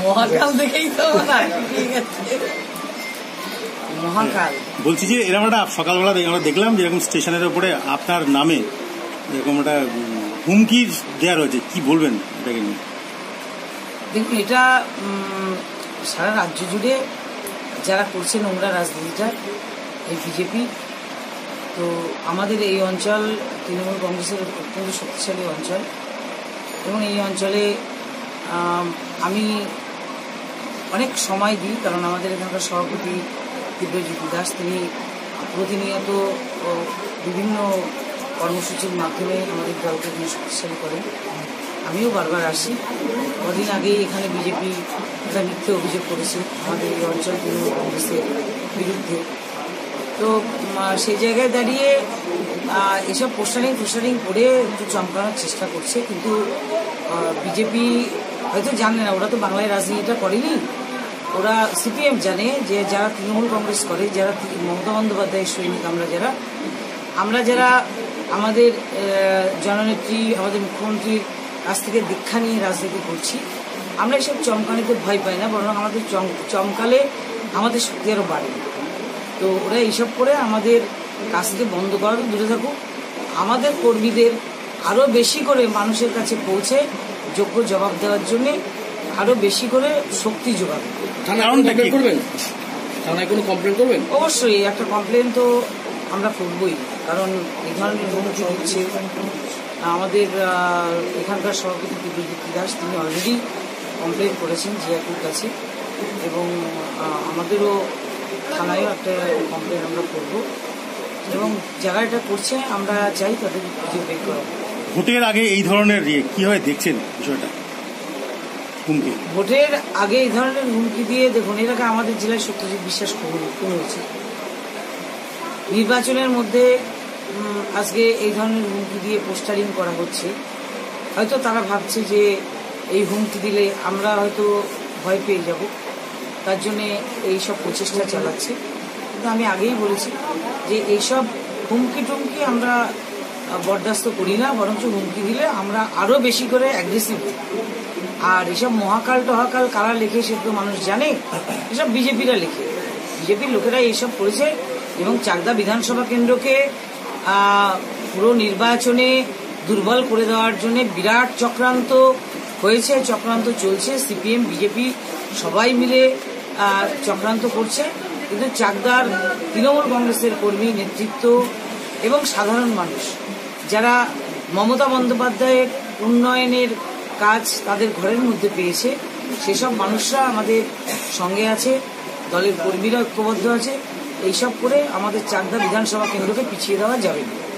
মহাকাল দেখেই তো মহাকাল। বলছি যে এরকম একটা সকালবেলা আমরা দেখলাম যে এরকম স্টেশনের উপরে আপনার নামে এরকম একটা হুমকি দেওয়া রয়েছে। কি বলবেন এটাকে নিয়ে? দেখুন এটা সারা রাজ্য জুড়ে যারা করছে নোংরা রাজনীতিটা এই বিজেপি তো আমাদের এই অঞ্চল তৃণমূল কংগ্রেসের অত্যন্ত শক্তিশালী অঞ্চল এবং এই অঞ্চলে আম, অনেক সময় দিই কারণ আমাদের এখানকার সভাপতি দিব্যজ্যোতি দাস তিনি প্রতিনিয়ত বিভিন্ন কর্মসূচির মাধ্যমে আমাদের দলকে তিনি শক্তিশালী করেন। আমিও বারবার আসি। কদিন আগেই এখানে বিজেপি একটা মিথ্যে অভিযোগ করেছে আমাদের এই অঞ্চল তৃণমূল কংগ্রেসের বিরুদ্ধে। তো সেই জায়গায় দাঁড়িয়ে এসব পোস্টারিং ফোস্টারিং করে একটু চমকানোর চেষ্টা করছে কিন্তু বিজেপি হয়তো জানে না, ওরা তো বাংলায় রাজনীতিটা করেনি। ওরা সিপিএম জানে যে যারা তৃণমূল কংগ্রেস করে, যারা মমতা বন্দ্যোপাধ্যায়ের সৈনিক আমরা যারা আমরা যারা আমাদের জননেত্রী, আমাদের মুখ্যমন্ত্রীর কাছ থেকে দীক্ষা নিয়ে রাজনীতি করছি, আমরা এসব চমকানিতে ভয় পাই না, বরং আমাদের চম- চমকালে আমাদের শক্তি আরও বাড়ে। তো ওরা এইসব করে আমাদের কাছ থেকে বন্ধ করা দূরে থাকুক। আমাদের কর্মীদের আরও বেশি করে মানুষের কাছে পৌঁছে যোগ্য জবাব দেওয়ার জন্য আরও বেশি করে শক্তি যোগাবে? করবেন? থানায় কোনো কমপ্লেন করবেন? অবশ্যই একটা কমপ্লেন তো আমরা করবই কারণ এই ধরনের হুমকি দিচ্ছে আমাদের এখানকার সভাপতি দিব্যজ্যোতি দাস তিনি অলরেডি কমপ্লেন করেছেন জিয়াকুর কাছে এবং আমাদেরও থানায়ও একটা কমপ্লেন আমরা করব। এবং যারা এটা করছে আমরা চাই তাদের খুঁজে বের করা ভোটের আগে এই ধরনের ইয়ে কীভাবে দেখছেন বিষয়টা? হুমকি। ভোটের আগে এই ধরনের হুমকি দিয়ে দেখুন, এর আগে আমাদের জেলায় সত্যজিৎ বিশ্বাস কমেছে নির্বাচনের মধ্যে আজকে এই ধরনের হুমকি দিয়ে পোস্টারিং করা হচ্ছে। হয়তো তারা ভাবছে যে এই হুমকি দিলে আমরা হয়তো ভয় পেয়ে যাব। তার জন্যে এইসব প্রচেষ্টা চালাচ্ছে। কিন্তু আমি আগেই বলেছি যে এইসব হুমকি টুমকি আমরা বরদাস্ত করি না, বরঞ্চ হুমকি দিলে আমরা আরও বেশি করে অ্যাগ্রেসিভ আর এসব মহাকাল টহাকাল কারা লেখে সে তো মানুষ জানে, এসব বিজেপিরা লেখে। বিজেপির লোকেরা এইসব করেছে এবং চাকদা বিধানসভা কেন্দ্রকে পুরো নির্বাচনে দুর্বল করে দেওয়ার জন্য বিরাট চক্রান্ত হয়েছে, চক্রান্ত চলছে। সিপিএম, বিজেপি সবাই মিলে চক্রান্ত করছে। কিন্তু চাকদার তৃণমূল কংগ্রেসের কর্মী, নেতৃত্ব এবং সাধারণ মানুষ যারা মমতা বন্দ্যোপাধ্যায়ের উন্নয়নের কাজ তাদের ঘরের মধ্যে পেয়েছে, সেসব মানুষরা আমাদের সঙ্গে আছে, দলের কর্মীরা ঐক্যবদ্ধ আছে, এইসব করে আমাদের চাকদা বিধানসভা কেন্দ্রকে পিছিয়ে দেওয়া যাবে না।